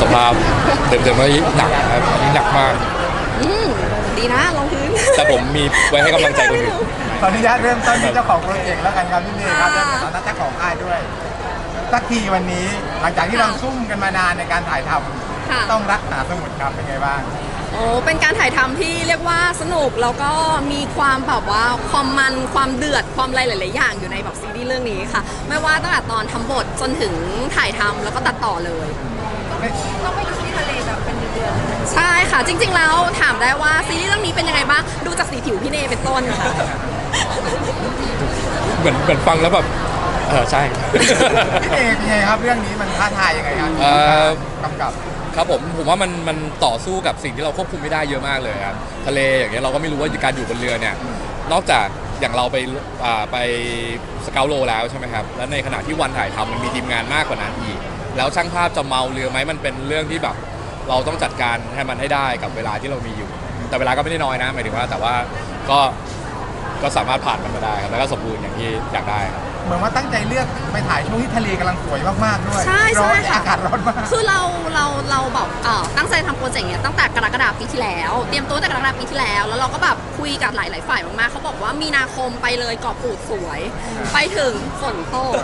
สภาพเต็มๆแล้วหนักนะครับอันนี้หนักมาก อืมดีนะลงพื้น แต่ผมมีไว้ให้กำลังใจคนอื่น ขออนุญาตเริ่มต้นที่เจ้าของโปรเจกต์แล้วกันครับพี่เมย์ครับเริ่มจากฐานะเจ้าของค่ายด้วยสักทีวันนี้หลังจากที่เราซุ่มกันมานานในการถ่ายทค่ะำต้องรักษาสมุดครับเป็นไงบ้างโอ้เป็นการถ่ายทำที่เรียกว่าสนุกแล้วก็มีความแบบว่าความมันความเดือดความอะไรหลาย ๆ อย่างอยู่ในแบบซีรีส์เรื่องนี้ค่ะ ไม่ว่าตั้งแต่ตอนทำบทจนถึงถ่ายทำแล้วก็ตัดต่อเลย ต้องไปดูที่ทะเลแบบเป็นเดือนใช่ค่ะ จริง ๆ แล้วถามได้ว่าซีรีส์เรื่องนี้เป็นยังไงบ้าง ดูจากสีผิวพี่เนเป็นต้นค่ะ เหมือนเหมือนฟังแล้วแบบเออใช่ พี่เมย์เป็นไงครับเรื่องนี้มันท้าทายยังไงครับเอ่อ กำกับ ครับผมผมว่ามันมันต่อสู้กับสิ่งที่เราควบคุมไม่ได้เยอะมากเลยครับทะเลอย่างเงี้ยเราก็ไม่รู้ว่าการอยู่บนเรือเนี่ยนอกจากอย่างเราไปอ่าไปสเกลโลแล้วใช่ไหมครับแล้วในขณะที่วันถ่ายทำมันมีทีมงานมากกว่านั้นอีก แล้วช่างภาพจะเมาเรือไหมมันเป็นเรื่องที่แบบ เราต้องจัดการให้มันให้ได้กับเวลาที่เรามีอยู่ แต่เวลาก็ไม่ได้น้อยนะหมายถึงว่าแต่ว่าก็ก็สามารถผ่านมันมาได้ครับแล้วก็สมบูรณ์อย่างที่อยากได้ครับเหมือนว่าตั้งใจเลือกไปถ่ายช่วงที่ทะเลกำลังสวยมากๆด้วยใช่ร้อใช่นค่ะ อากาศร้อนมาก คือเราเราเราแบบเอ่อตั้งใจทำโปรเจกต์เนี้ยตั้งแต่กรกฎาคมปีที่แล้ว เตรียมตัวตั้งแต่กรกฎาคมปีที่แล้ว แล้วเราก็แบบคุยกับหลาย ๆ ฝ่ายมาก ๆเขาบอกว่ามีนาคมไปเลยเกาะปูดสวย ไปถึงฝนตก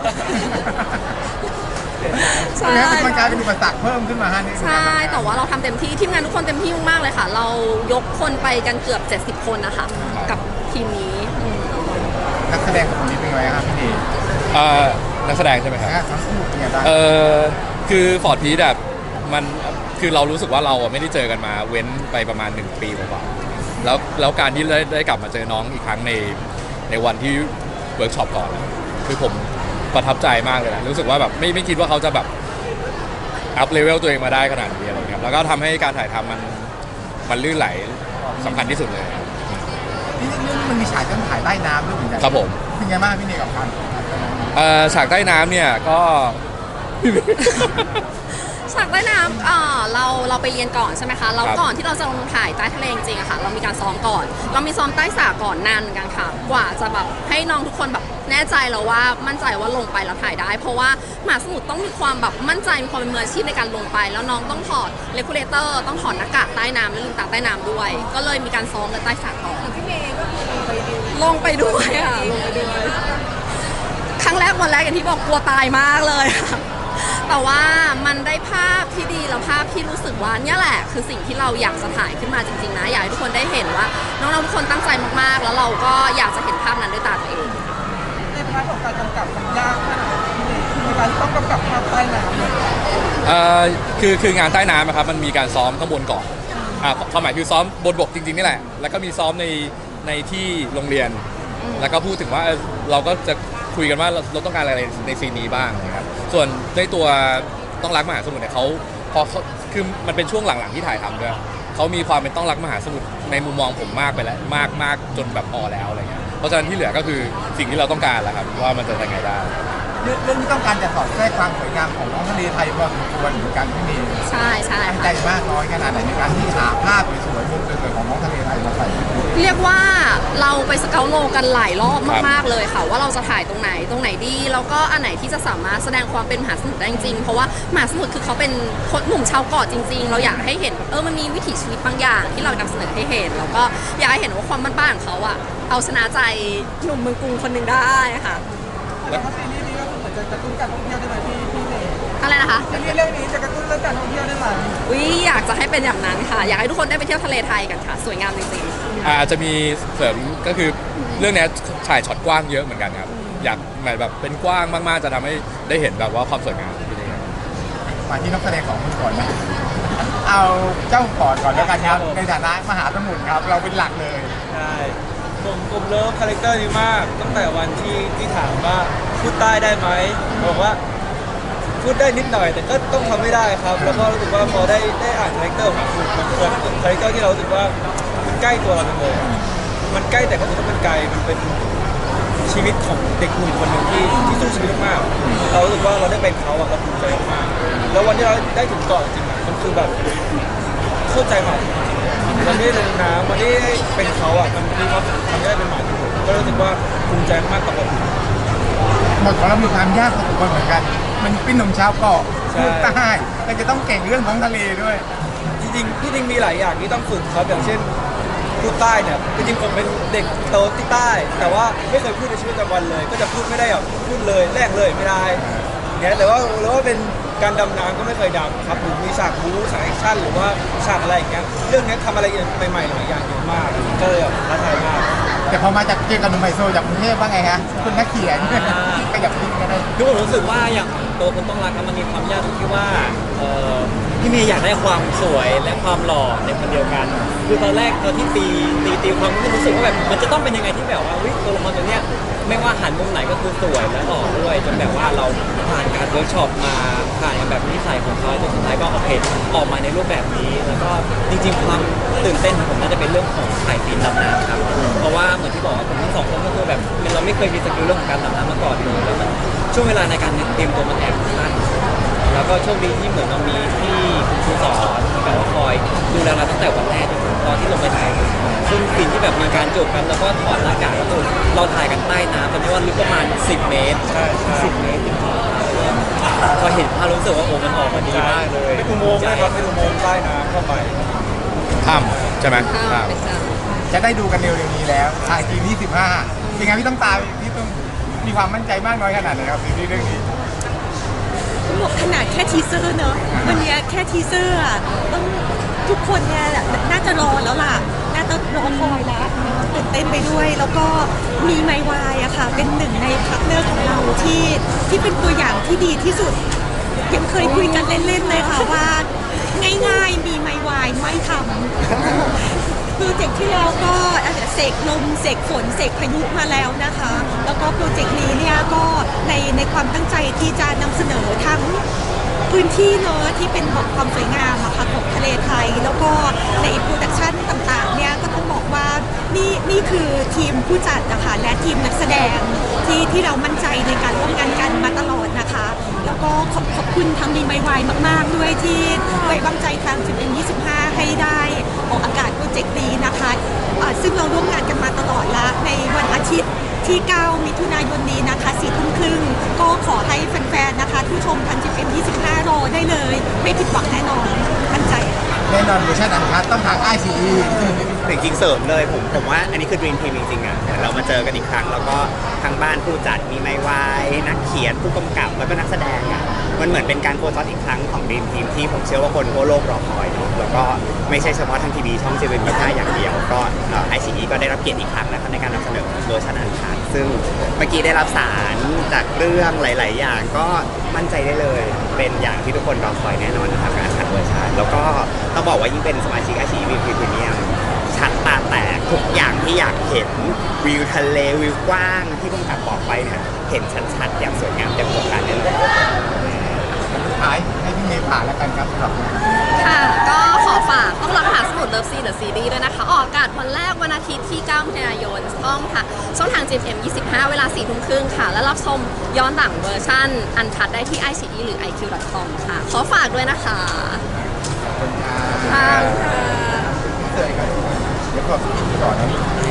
ใช่งั้นมันกลายเป็นอุปสรรคเพิ่มขึ้นมาฮะนี่ใช่แต่ว่าเราทำเต็มที่ทีมงานทุกคนเต็มที่มากๆเลยค่ะ เรายกคนไปกันเกือบ 70 คนนะคะกับทีมนี้อืมนักแสดงของคนนี้เป็นไงครับพี่เมย์เอ่อนักแสดงใช่ไหมครับนะทั้งคู่เป็นไงบ้างเออคือฟอร์ดพีแบบมันคือเรารู้สึกว่าเราอะไม่ได้เจอกันมาเว้นไปประมาณ 1 ปีกว่าๆแล้วแล้วการที่ได้ได้กลับมาเจอน้องอีกครั้งในในวันที่เวิร์กช็อปก่อนอะคือผม ประทับใจมากเลยนะรู้สึกว่าแบบไม่ไม่คิดว่าเขาจะแบบอัพเลเวลตัวเองมาได้ขนาดนี้อะไรเงี้ยแล้วก็ทำให้การถ่ายทำมันมันลื่นไหลสำคัญที่สุดเลย นี่เรื่องนี้มันมีฉากต้องถ่ายใต้น้ำด้วยเหมือนกันครับผม เป็นไงบ้างพี่เมย์กับการเอ่อฉากใต้น้ำเนี่ยก็ ฉากว่ายน้ำเอ่อเราเราไปเรียนก่อนใช่ไหมคะแล้วครับก่อนที่เราจะลงถ่ายใต้ทะเลจริงๆอะค่ะ เรามีการซ้อมก่อน เรามีซ้อมใต้สระก่อนนานเหมือนกันค่ะ กว่าจะแบบให้น้องทุกคนแบบแน่ใจแล้วว่ามั่นใจว่าลงไปแล้วถ่ายได้ เพราะว่าหมหาสมุทรต้องมีความแบบมั่นใจมีความเป็นมืออาชีพในการลงไป แล้วน้องต้องถอดเลกูเลเตอร์ต้องถอดหน้ากากใต้น้ำและลืมตาใต้น้ำด้วย ก็เลยมีการซ้อมกันใต้สระก่อนพี่เมย์ก็คือไปดูลงไปด้วยค่ะลงไปด้วยครั้งแรกวันแรกอย่างที่บอกกลัวตายมากเลยค่ะ แต่ว่ามันได้ภาพที่ดีแล้วภาพที่รู้สึกว่าเนี่ยแหละ คือสิ่งที่เราอยากจะถ่ายขึ้นมาจริงๆนะอยากให้ทุกคนได้เห็นว่าน้องๆทุกคนตั้งใจมากๆ แล้วเราก็อยากจะเห็นภาพนั้นด้วยตาตัวเองในพาร์ทของการกำกับมันยากขนาดไหนพี่เมย์ในการต้องกำกับภาพใต้น้ำเนี่ยเอ่อคือคืองานใต้น้ำอะครับมันมีการซ้อมข้างบนก่อนอ่าความหมายคือซ้อมบนบกจริงๆนี่แหละ แล้วก็มีซ้อมในในที่โรงเรียน แล้วก็พูดถึงว่าเออเราก็จะคุยกันว่าเราเราต้องการอะไรในซีนนี้บ้างนะครับ ส่วนในตัวต้องรักมหาสมุทรเนี่ยเขาพอเขาคือมันเป็นช่วงหลังๆที่ถ่ายทำด้วยเขามีความเป็นต้องรักมหาสมุทรในมุมมองผมมากไปแล้วมากมากจนแบบพอแล้วอะไรเงี้ยเพราะฉะนั้นที่เหลือก็คือสิ่งที่เราต้องการแหละครับว่ามันจะยังไงได้ รื่องเรื่องที่ต้องการจะสอดแทรกความสวยงามของท้องทะเลไทยพอสมควรเหมือนกันพี่เมย์ใช่ใช่ตั้งใจค่ะ มากน้อยขนาดไหนในการที่หาภาพสวยๆมุมสวยๆของท้องทะเลไทยมาใส่เรียกว่าเราไปสเกลโลกันหลายรอบครับ มากๆเลยค่ะ ว่าเราจะถ่ายตรงไหนตรงไหนดี แล้วก็อันไหนที่จะสามารถแสดงความเป็นมหาสมุทรได้จริงๆเพราะว่ามหาสมุทรคือเขาเป็นคนหนุ่มชาวเกาะจริง ๆ เราอยากให้เห็นแบบเออมันมีวิถีชีวิตบางอย่าง ที่เรานำเสนอให้เห็น แล้วก็อยากให้เห็นว่าความบ้านๆของเขาอะเอาชนะใจหนุ่มเมืองกรุงคนหนึ่งได้ค่ะแต่ว่าซีรีส์นี้ก็เหมือน จะกระตุ้นการท่องเที่ยวได้ไหมพี่พี่เมย์อะไรนะคะ ซีรีส์เรื่องนี้จะกระตุ้นเรื่องการท่องเที่ยวได้ไหมวิอยากจะให้เป็นอย่างนั้นค่ะ อยากให้ทุกคนได้ไปเที่ยวทะเลไทยกันค่ะ สวยงามจริงๆอาจจะมีเสริมก็คือเรื่องเนี้ยถ่ายช็อตกว้างเยอะเหมือนกันครับ อยากหมายแบบเป็นกว้างมากๆจะทำให้ได้เห็นแบบว่าความสวยงามที่นี่ครับมาที่นักแสดงของคุณก่อนนะเอาเจ้าก่อนก่อนแล้วกันครับในฐานะมหาสมุทรครับ เราเป็นหลักเลย ใช่ผมผมเลิฟคาแรคเตอร์นี้มากตั้งแต่วันที่ที่ถามว่า พูดใต้ได้ไหมบอกว่าพูดได้นิดหน่อย แต่ก็ต้องทำไม่ได้ครับ แล้วก็รู้สึกว่าพอได้ได้อ่านคาแรคเตอร์ของคุณมันเป็นคาแรคเตอร์ที่เรารู้สึกว่ามันใกล้ตัวเราจังเลยมันใกล้แต่ก็รู้สึกว่ามันไกลมันเป็นชีวิตของเด็กหนุ่มคนหนึ่งที่ที่สู้ชีวิตมากๆเรารู้สึกว่าเราได้เป็นเขาอะเราภูมิใจมากๆแล้ววันที่เราได้ถึงเกาะจริงๆอะมันคือแบบเข้าใจมากวันนี้ลงน้ำวันนี้เป็นเขาอะมันมีความทำได้เป็นหมาที่ผมก็รู้สึกว่าภูมิใจมากกับผม หมดของเรามีความยากพอสมควรเหมือนกัน มันเป็นหนุ่มชาวเกาะใช่พูดใต้แต่จะต้องเก่งเรื่องของทะเลด้วย จริงๆที่จริงมีหลายอย่างที่ต้องฝึกครับอย่างเช่นพูดใต้เนี่ยจริงๆผมเป็นเด็กโตที่ใต้ แต่ว่าไม่เคยพูดในชีวิตประจำวันเลย ก็จะพูดไม่ได้แบบพูดเลยแรกเลยไม่ได้เนี่ยแต่ว่าแล้วว่าเป็นการดำน้ำก็ไม่เคยดำครับหรือมีฉากบู๊ฉากแอคชั่นหรือว่าฉากอะไรอย่างเงี้ยเรื่องเนี้ยทำอะไรใหม่ๆหลายอย่างเยอะมากก็เลยแบบท้าทายมาก แต่พอมาจากเจอกับหนุ่มไฮโซจากกรุงเทพว่าไงฮะคุณนักเขียนขยับทิ้งกันได้ คือผมรู้สึกว่าอย่างตัวคนต้องรักนะมันมีความยากตรงที่ว่าเอ่อพี่เมย์อยากได้ความสวยและความหล่อในคนเดียวกัน คือตอนแรกตอนที่ตีตีตีความก็รู้สึกว่าแบบมันจะต้องเป็นยังไงที่แบบว่าวิตัวละครตัวเนี้ย ไม่ว่าหันมุมไหนก็คือสวยและหล่อด้วยจนแบบว่าเราผ่านการเวิร์กช็อปมาผ่านแบบนิสัยของเขาจนสุดท้ายก็โอเคออกมาในรูปแบบนี้ แล้วก็จริงๆความตื่นเต้นของผมน่าจะเป็นเรื่องของถ่ายซีนดำน้ำครับเพราะว่าเหมือนที่บอกว่าผมทั้งสองคนก็คือแบบเราไม่เคยมีสกิลเรื่องของการดำน้ำมาก่อนเลยแล้วมันช่วงเวลาในการเตรียมตัวมันแอบสั้น ก็โชคดีที่เหมือนเรามีที่คุณครูสอนที่แบบว่าคอยดูแลเราตั้งแต่วันแรกจนถึงตอนที่ลงไปถ่ายซึ่งซีนที่แบบมีการจูบกันแล้วก็ถอดหน้ากากก็คือเราถ่ายกันใต้น้ำตอนนี้ว่าลึกประมาณ 10 เมตร ใช่ใช่10เมตรจริงๆพอเห็นภาพรู้สึกว่าโอ้มันออกมาดีมากเลยเป็นอุโมงค์นะครับเป็นอุโมงค์ใต้น้ำเข้าไปถ้ำใช่ไหมข้าวถ้ำจะได้ดูกันเร็วๆนี้แล้วทางทีม25เป็นไงพี่ต้องตามพี่ต้องมีความมั่นใจมากน้อยขนาดไหนครับซีรีส์เรื่องนี้ บอกขนาดแค่ทีเซอร์เนอะวันนี้แค่ทีเซอร์อะต้องทุกคนเนี่ยน่าจะรอแล้วล่ะ น่าจะรอคอยแล้วตื่นเต้นไปด้วย แล้วก็มีไมวายอะค่ะ เป็นหนึ่งในพาร์ทเนอร์ของเราที่ที่เป็นตัวอย่างที่ดีที่สุด ยังเคยคุยกันเล่นๆเลยค่ะว่า ง่ายๆมีไมวายไม่ทำ โปรเจกต์ที่แล้วก็เสกลมเสกฝนเสกพายุมาแล้วนะคะ แล้วก็โปรเจกต์นี้เนี่ยก็ในในความตั้งใจที่จะนำเสนอทั้งพื้นที่เนอะที่เป็นแบบความสวยงามอะค่ะของทะเลไทย แล้วก็ในโปรดักชันต่างๆเนี่ยก็ต้องบอกว่านี่นี่คือทีมผู้จัดนะคะและทีมนักแสดงที่ที่เรามั่นใจในการร่วมงานกันมาตลอด แล้วก็ขอบขอบคุณทางดีไมวายมาก ๆ ด้วยที่ไว้วางใจทางจุดเอ็น25 ให้ได้ออกอากาศโปรเจกต์นี้นะคะอ่าซึ่งเราร่วมงานกันมาตลอดละในวันอาทิตย์ที่ 9 มิถุนายนนี้นะคะ4ทุ่มครึ่งก็ขอให้แฟน ๆ นะคะที่ชมทางจุดเอ็น25 รอได้เลย ไม่ผิดหวังแน่นอนนใจ แน่นอนเวอร์ชันอันคัดต้องทางไอซีแต่จริงๆเสริมเลยผมผมว่าอันนี้คือด e ี m ทีมจริงๆอะเหมือนเรามาเจอกันอีกครั้ง แล้วก็ทั้งบ้านผู้จัดมีไมวายนักเขียนผู้กำกับแล้วก็นักแสดงอะมันเหมือนเป็นการโคจรอีกครั้งของด e ี m ทีมที่ผมเชื่อว่าคนทั่วโลกรอคอยเนอะแล้วก็ไม่ใช่เฉพาะทางทีวีช่องเจวินก็ได้อย่างเดียว ก็ไอซีก็ได้รับเกียรติอีกครั้งนะครับในการนำเสนอเวอร์ชันอันคัด ซึ่งเมื่อกี้ได้รับสารจากเรื่องหลาย ๆ อย่างก็มั่นใจได้เลย เป็นอย่างที่ทุกคนรอคอยแน่นอนนะครับการอันคัดเวอร์ชันแล้วก็ต้องบอกว่ายิ่งเป็นสมาชิกไอซีวีพรีเมียมชัดตาแตกทุกอย่างที่อยากเห็นวิวทะเลวิวกว้างที่พุ่งกับบอกไปเนี่ยเห็นชัด ๆ อย่างสวยงามเต็มโครงการนี้เลยสุดท้ายให้พี่เมย์ผ่านแล้วกันครับสำหรับค่ะก็ ขอฝากต้องรับผ่านสมุดเลิฟซีเดอะซีรีส์ด้วยนะคะ ออกอากาศวันแรกวันอาทิตย์ที่9มิถุนายนช่องค่ะ ช่องทาง GMM 25 เวลา4ทุ่มครึ่งค่ะ และรับชมย้อนหลังเวอร์ชั่น อันคัดได้ที่ ICE หรือ IQ.com ค่ะ ขอฝากด้วยนะคะขอบคุณค่ะค่ะเดี๋ยวขอก่อนนะ